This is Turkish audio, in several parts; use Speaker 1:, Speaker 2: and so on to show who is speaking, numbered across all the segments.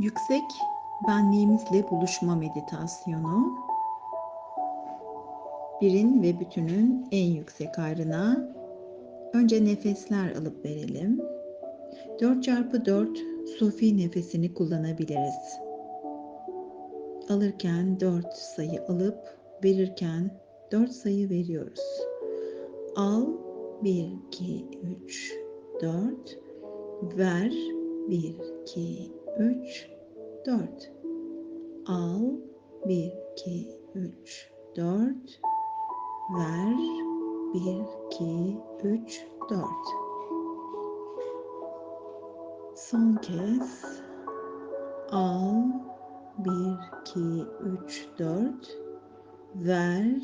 Speaker 1: Yüksek benliğimizle buluşma meditasyonu. Birin ve bütünün en yüksek ayrına önce nefesler alıp verelim. 4 çarpı 4 sufi nefesini kullanabiliriz. Alırken 4 sayı alıp verirken 4 sayı veriyoruz. Al 1 2 3 4 ver 1 2 3 4 al 1 2 3 4 ver 1 2 3 4 son kez. Al 1 2 3 4 ver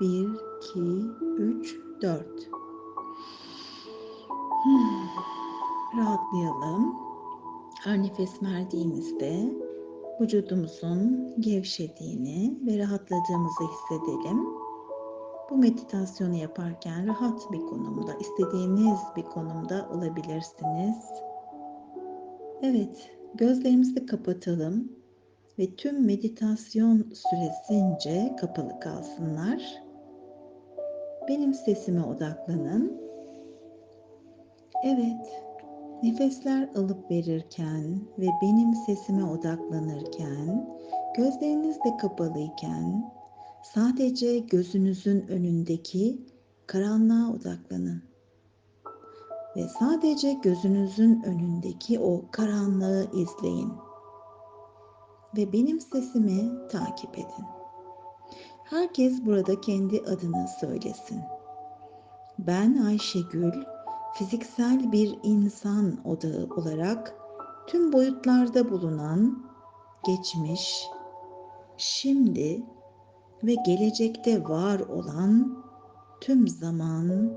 Speaker 1: 1 2 3 4 hmm. rahatlayalım her nefes verdiğimizde vücudumuzun gevşediğini ve rahatladığımızı hissedelim. Bu meditasyonu yaparken rahat bir konumda, istediğiniz bir konumda olabilirsiniz. Evet, gözlerimizi kapatalım ve tüm meditasyon süresince kapalı kalsınlar. Benim sesime odaklanın. Evet, Nefesler alıp verirken ve benim sesime odaklanırken, gözleriniz de kapalıyken sadece gözünüzün önündeki karanlığa odaklanın. Ve sadece gözünüzün önündeki o karanlığı izleyin. Ve benim sesimi takip edin. Herkes burada kendi adını söylesin. Ben Ayşegül fiziksel bir insan odağı olarak tüm boyutlarda bulunan geçmiş, şimdi ve gelecekte var olan tüm zaman,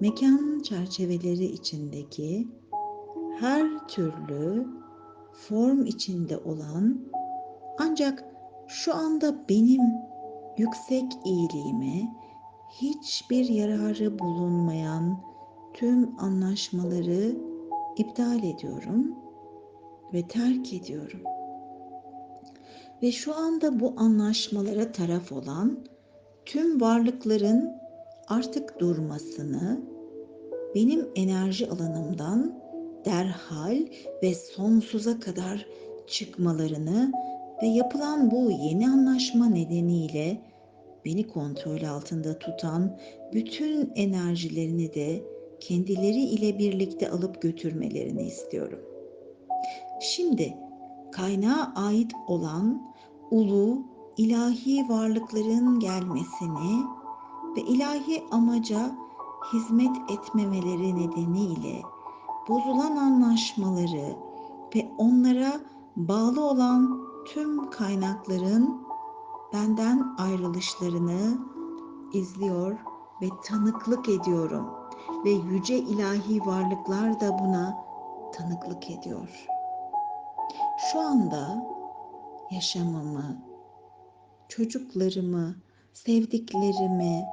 Speaker 1: mekan çerçeveleri içindeki her türlü form içinde olan ancak şu anda benim yüksek iyiliğime hiçbir yararı bulunmayan tüm anlaşmaları iptal ediyorum ve terk ediyorum. Ve şu anda bu anlaşmalara taraf olan tüm varlıkların artık durmasını, benim enerji alanımdan derhal ve sonsuza kadar çıkmalarını ve yapılan bu yeni anlaşma nedeniyle beni kontrol altında tutan bütün enerjilerini de kendileri ile birlikte alıp götürmelerini istiyorum. Şimdi kaynağa ait olan ulu ilahi varlıkların gelmesini ve ilahi amaca hizmet etmemeleri nedeniyle bozulan anlaşmaları ve onlara bağlı olan tüm kaynakların benden ayrılışlarını izliyor ve tanıklık ediyorum.'' ve yüce ilahi varlıklar da buna tanıklık ediyor. Şu anda yaşamımı, çocuklarımı, sevdiklerimi,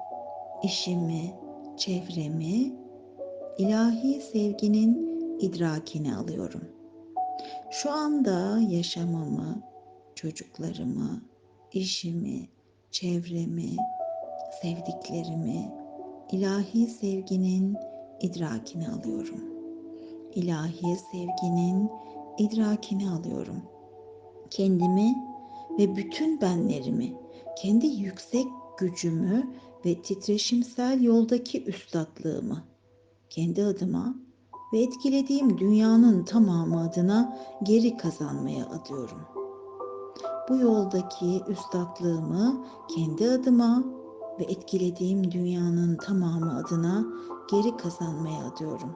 Speaker 1: işimi, çevremi ilahi sevginin idrakine alıyorum. Şu anda yaşamımı, çocuklarımı, işimi, çevremi, sevdiklerimi ilahi sevginin idrakini alıyorum. İlahi sevginin idrakini alıyorum. Kendimi ve bütün benlerimi, kendi yüksek gücümü ve titreşimsel yoldaki üstadlığımı kendi adıma ve etkilediğim dünyanın tamamı adına geri kazanmaya adıyorum. Bu yoldaki üstadlığımı kendi adıma ve etkilediğim dünyanın tamamı adına geri kazanmaya adıyorum.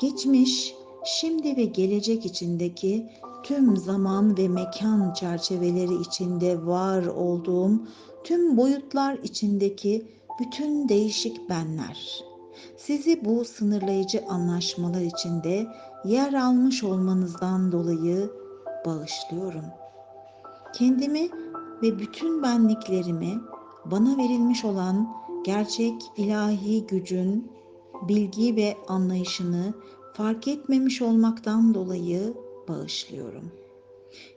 Speaker 1: Geçmiş, şimdi ve gelecek içindeki tüm zaman ve mekan çerçeveleri içinde var olduğum tüm boyutlar içindeki bütün değişik benler. Sizi bu sınırlayıcı anlaşmalar içinde yer almış olmanızdan dolayı bağışlıyorum. Kendimi ve bütün benliklerimi bana verilmiş olan gerçek ilahi gücün bilgi ve anlayışını fark etmemiş olmaktan dolayı bağışlıyorum.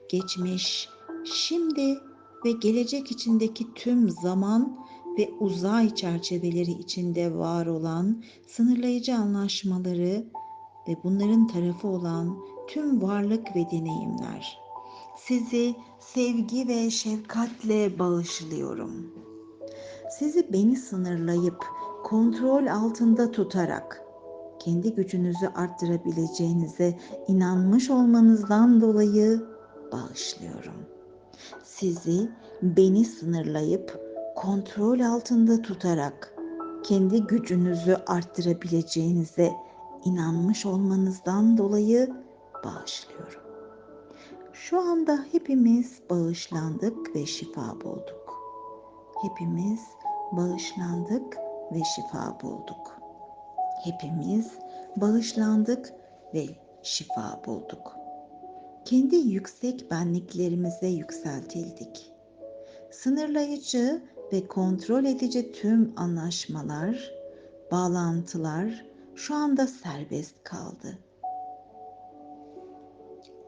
Speaker 1: Geçmiş, şimdi ve gelecek içindeki tüm zaman ve uzay çerçeveleri içinde var olan sınırlayıcı anlaşmaları ve bunların tarafı olan tüm varlık ve deneyimler. Sizi sevgi ve şefkatle bağışlıyorum. Sizi beni sınırlayıp kontrol altında tutarak kendi gücünüzü arttırabileceğinize inanmış olmanızdan dolayı bağışlıyorum. Sizi beni sınırlayıp kontrol altında tutarak kendi gücünüzü arttırabileceğinize inanmış olmanızdan dolayı bağışlıyorum. Şu anda hepimiz bağışlandık ve şifa bulduk. Hepimiz bağışlandık ve şifa bulduk. Hepimiz bağışlandık ve şifa bulduk. Kendi yüksek benliklerimize yükseltildik. Sınırlayıcı ve kontrol edici tüm anlaşmalar, bağlantılar şu anda serbest kaldı.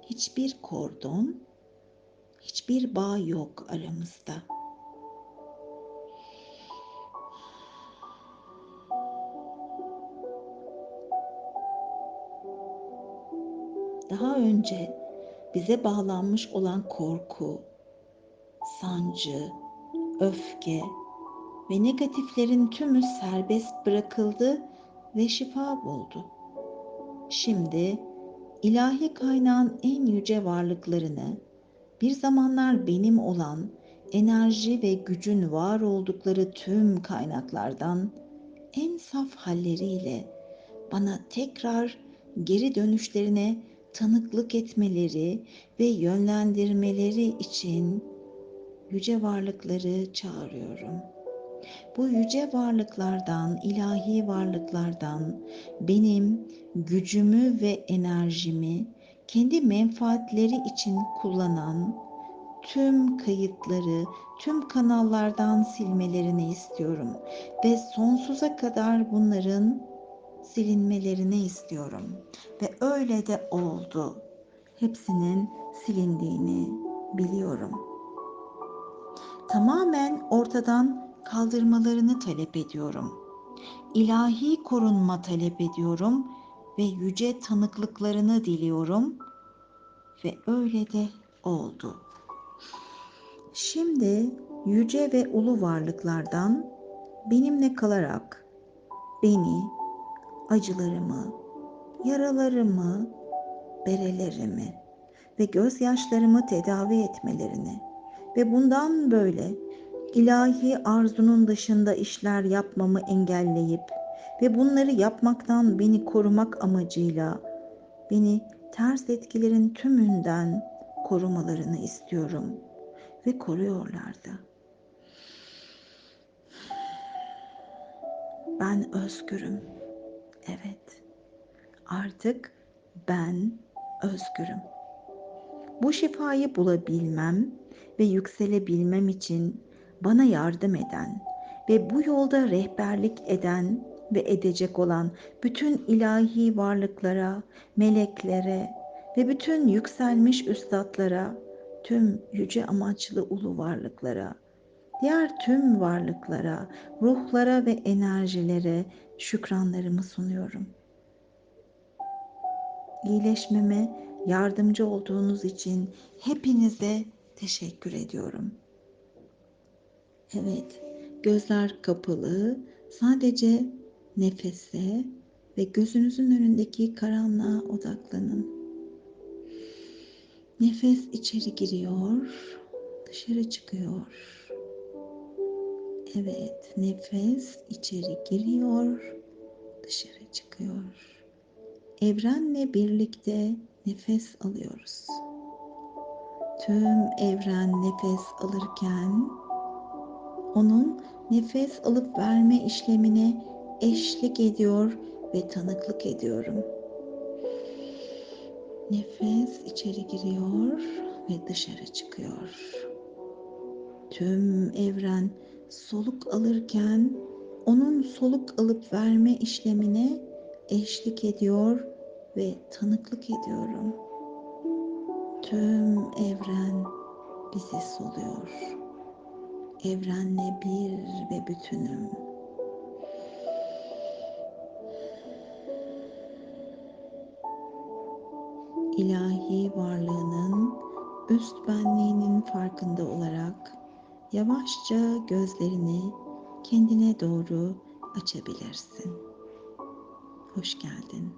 Speaker 1: Hiçbir kordon, hiçbir bağ yok aramızda. Daha önce bize bağlanmış olan korku, sancı, öfke ve negatiflerin tümü serbest bırakıldı ve şifa buldu. Şimdi ilahi kaynağın en yüce varlıklarını bir zamanlar benim olan enerji ve gücün var oldukları tüm kaynaklardan en saf halleriyle bana tekrar geri dönüşlerine tanıklık etmeleri ve yönlendirmeleri için yüce varlıkları çağırıyorum. Bu yüce varlıklardan, ilahi varlıklardan benim gücümü ve enerjimi kendi menfaatleri için kullanan tüm kayıtları, tüm kanallardan silmelerini istiyorum ve sonsuza kadar bunların silinmelerini istiyorum ve öyle de oldu. Hepsinin silindiğini biliyorum. Tamamen ortadan kaldırmalarını talep ediyorum. İlahi korunma talep ediyorum ve yüce tanıklıklarını diliyorum ve öyle de oldu. Şimdi yüce ve ulu varlıklardan benimle kalarak beni, acılarımı, yaralarımı, berelerimi ve gözyaşlarımı tedavi etmelerini ve bundan böyle ilahi arzunun dışında işler yapmamı engelleyip ve bunları yapmaktan beni korumak amacıyla beni ters etkilerin tümünden korumalarını istiyorum ve koruyorlar da. Ben özgürüm. Evet. Artık ben özgürüm. Bu şifayı bulabilmem ve yükselebilmem için bana yardım eden ve bu yolda rehberlik eden ve edecek olan bütün ilahi varlıklara, meleklere ve bütün yükselmiş üstadlara, tüm yüce amaçlı ulu varlıklara, diğer tüm varlıklara, ruhlara ve enerjilere şükranlarımı sunuyorum. İyileşmeme yardımcı olduğunuz için hepinize teşekkür ediyorum. Evet, gözler kapalı, sadece nefese ve gözünüzün önündeki karanlığa odaklanın. Nefes içeri giriyor, dışarı çıkıyor. Evet, nefes içeri giriyor, dışarı çıkıyor. Evrenle birlikte nefes alıyoruz. Tüm evren nefes alırken onun nefes alıp verme işlemine eşlik ediyor ve tanıklık ediyorum. Nefes içeri giriyor ve dışarı çıkıyor. Tüm evren soluk alırken onun soluk alıp verme işlemine eşlik ediyor ve tanıklık ediyorum. Tüm evren bizi soluyor. Evrenle bir ve bütünüm. ilahi varlığının üst benliğinin farkında olarak yavaşça gözlerini kendine doğru açabilirsin. Hoş geldin.